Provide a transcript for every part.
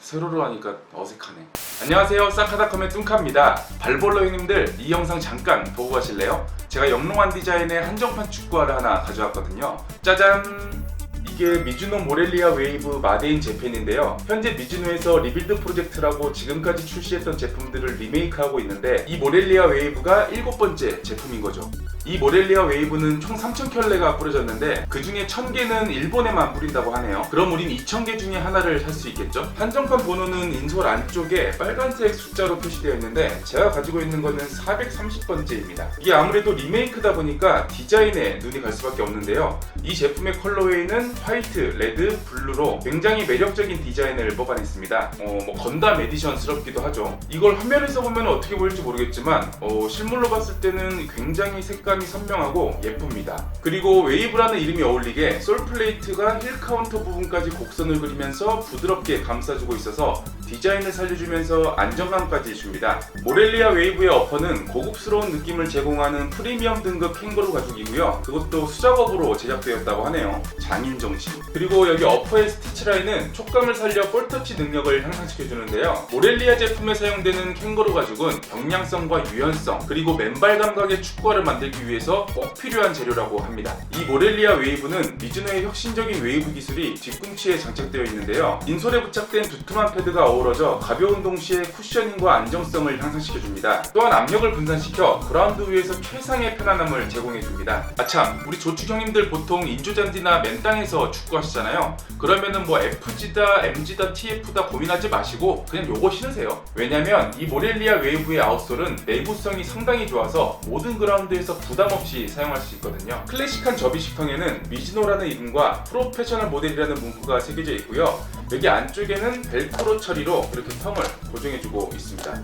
세로로 하니까 어색하네. 안녕하세요. 사카다컴의 뚱카입니다. 발볼러 형님들 이 영상 잠깐 보고 가실래요? 제가 영롱한 디자인의 한정판 축구화를 하나 가져왔거든요. 짜잔! 이게 미즈노 모렐리아 웨이브 마데인 재팬인데요. 현재 미즈노에서 리빌드 프로젝트라고 지금까지 출시했던 제품들을 리메이크하고 있는데 이 모렐리아 웨이브가 일곱 번째 제품인 거죠. 이 모렐리아 웨이브는 총 3,000켤레가 뿌려졌는데 그 중에 1,000개는 일본에만 뿌린다고 하네요. 그럼 우린 2,000개 중에 하나를 살 수 있겠죠? 한정판 번호는 인솔 안쪽에 빨간색 숫자로 표시되어 있는데 제가 가지고 있는 거는 430번째입니다. 이게 아무래도 리메이크다 보니까 디자인에 눈이 갈 수밖에 없는데요. 이 제품의 컬러웨이는 화이트, 레드, 블루로 굉장히 매력적인 디자인을 뽑아냈습니다. 어, 뭐 건담 에디션스럽기도 하죠. 이걸 화면에서 보면 어떻게 보일지 모르겠지만 어, 실물로 봤을 때는 굉장히 색감이 선명하고 예쁩니다. 그리고 웨이브라는 이름이 어울리게 솔 플레이트가 힐 카운터 부분까지 곡선을 그리면서 부드럽게 감싸주고 있어서 디자인을 살려주면서 안정감까지 줍니다. 모렐리아 웨이브의 어퍼는 고급스러운 느낌을 제공하는 프리미엄 등급 캥거루 가죽이고요. 그것도 수작업으로 제작되었다고 하네요. 장인 정신. 그리고 여기 어퍼의 스티치 라인은 촉감을 살려 볼터치 능력을 향상시켜주는데요. 모렐리아 제품에 사용되는 캥거루 가죽은 경량성과 유연성 그리고 맨발 감각의 축구화를 만들기 위해서 꼭 필요한 재료라고 합니다. 이 모렐리아 웨이브는 미즈노의 혁신적인 웨이브 기술이 뒤꿈치에 장착되어 있는데요. 인솔에 부착된 두툼한 패드가 어우러져 가벼운 동시에 쿠셔닝과 안정성을 향상시켜줍니다. 또한 압력을 분산시켜 그라운드 위에서 최상의 편안함을 제공해줍니다. 아참, 우리 조축 형님들 보통 인조잔디나 맨 땅에서 축구하시잖아요. 그러면은 뭐 FG다, MG다, TF다 고민하지 마시고 그냥 요거 신으세요. 왜냐면 이 모렐리아 웨이브의 아웃솔은 내구성이 상당히 좋아서 모든 그라운드에서 부담 없이 사용할 수 있거든요. 클래식한 접이식통에는 미즈노라는 이름과 프로페셔널 모델이라는 문구가 새겨져 있고요. 여기 안쪽에는 벨크로 처리로 이렇게 텀을 고정해주고 있습니다.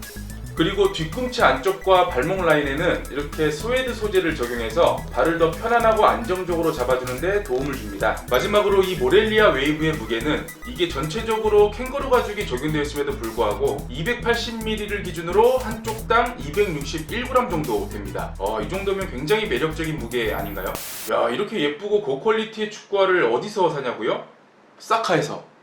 그리고 뒤꿈치 안쪽과 발목 라인에는 이렇게 스웨드 소재를 적용해서 발을 더 편안하고 안정적으로 잡아주는데 도움을 줍니다. 마지막으로 이 모렐리아 웨이브의 무게는 이게 전체적으로 캥거루 가죽이 적용되었음에도 불구하고 280ml를 기준으로 한쪽당 261g 정도 됩니다. 어, 이 정도면 굉장히 매력적인 무게 아닌가요? 야 이렇게 예쁘고 고퀄리티의 축구화를 어디서 사냐고요? 사카에서